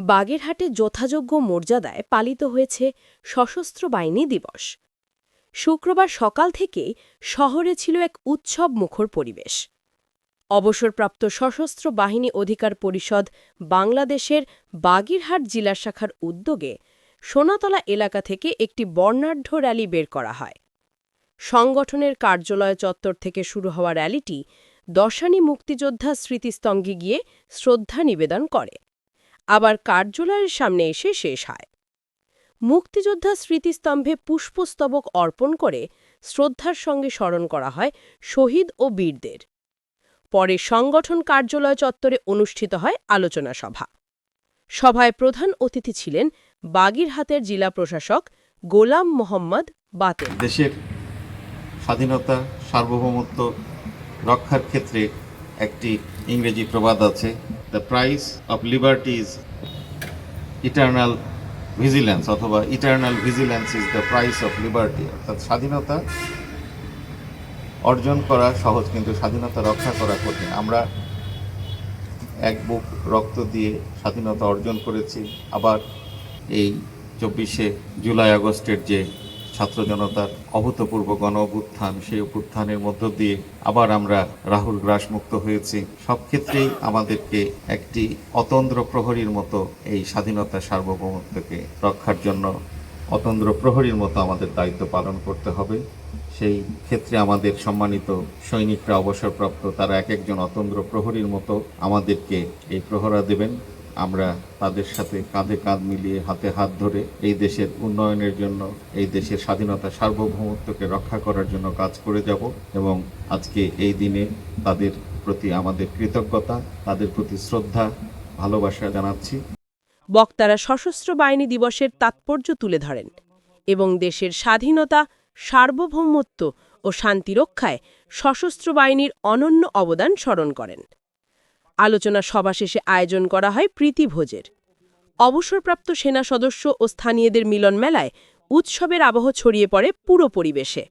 বাগেরহাটে যথাযোগ্য মর্যাদায় পালিত হয়েছে সশস্ত্র বাহিনী দিবস। শুক্রবার সকাল থেকেই শহরে ছিল এক উৎসব মুখর পরিবেশ। অবসরপ্রাপ্ত সশস্ত্র বাহিনী অধিকার পরিষদ বাংলাদেশের বাগিরহাট জেলা শাখার উদ্যোগে সোনাতলা এলাকা থেকে একটি বর্ণাঢ্য র্যালি বের করা হয়। সংগঠনের কার্যালয় চত্বর থেকে শুরু হওয়া র্যালিটি দশানী মুক্তিযোদ্ধা স্মৃতিস্তম্ভে গিয়ে শ্রদ্ধা নিবেদন করে। আবার কার্যালয়ের সামনে এসে শেষ হয়। মুক্তিযোদ্ধা স্মৃতিস্তম্ভে পুষ্পস্তবক অর্পণ করে শ্রদ্ধার সঙ্গে স্মরণ করা হয় শহীদ ও বীরদের। পরে সংগঠন কার্যালয় চত্বরে অনুষ্ঠিত হয় আলোচনা সভা। সভায় প্রধান অতিথি ছিলেন বাগিরহাতের জেলা প্রশাসক গোলাম মোহাম্মদ বাতেন দেশের স্বাধীনতা, সার্বভৌমত্ব রক্ষার ক্ষেত্রে একটি ইংরেজি প্রবাদ আছে the price of liberty is eternal vigilance অথবা eternal vigilance is the price of liberty অর্থাৎ স্বাধীনতা অর্জন করা সহজ, কিন্তু স্বাধীনতা রক্ষা করা কঠিন। আমরা এক বুক রক্ত দিয়ে স্বাধীনতা অর্জন করেছি। আবার এই চব্বিশে জুলাই আগস্টের যে ছাত্র জনতার অভূতপূর্ব গণ অভ্যুত্থান সেই অভ্যুত্থানের মধ্য দিয়ে আবার আমরা রাহুল গ্রাসমুক্ত হয়েছি। সব ক্ষেত্রেই আমাদেরকে একটি অতন্দ্র প্রহরীর মতো এই স্বাধীনতা সার্বভৌমত্বকে রক্ষার জন্য অতন্দ্র প্রহরীর মতো আমাদের দায়িত্ব পালন করতে হবে। সেই ক্ষেত্রে আমাদের সম্মানিত সৈনিকরা অবসরপ্রাপ্ত, তারা এক একজন অতন্দ্র প্রহরীর মতো আমাদেরকে এই প্রহরা দেবেন। আমরা তাদের সাথে কাঁধে কাঁধ মিলিয়ে হাতে হাত ধরে এই দেশের উন্নয়নের জন্য, এই দেশের স্বাধীনতা সার্বভৌমত্বকে রক্ষা করার জন্য কাজ করে যাব এবং আজকে এই দিনে তাদের প্রতি আমাদের কৃতজ্ঞতা, তাদের প্রতি শ্রদ্ধা, ভালোবাসা জানাচ্ছি। বক্তারা সশস্ত্র বাহিনী দিবসের তাৎপর্য তুলে ধরেন এবং দেশের স্বাধীনতা, সার্বভৌমত্ব ও শান্তি রক্ষায় সশস্ত্র বাহিনীর অনন্য অবদান স্মরণ করেন। আলোচনা সভা শেষে আয়োজন করা হয় প্রীতিভোজের অবসরপ্রাপ্ত সেনা সদস্য ও স্থানীয়দের মিলন মেলায় উৎসবের আবহ ছড়িয়ে পড়ে পুরো পরিবেশে।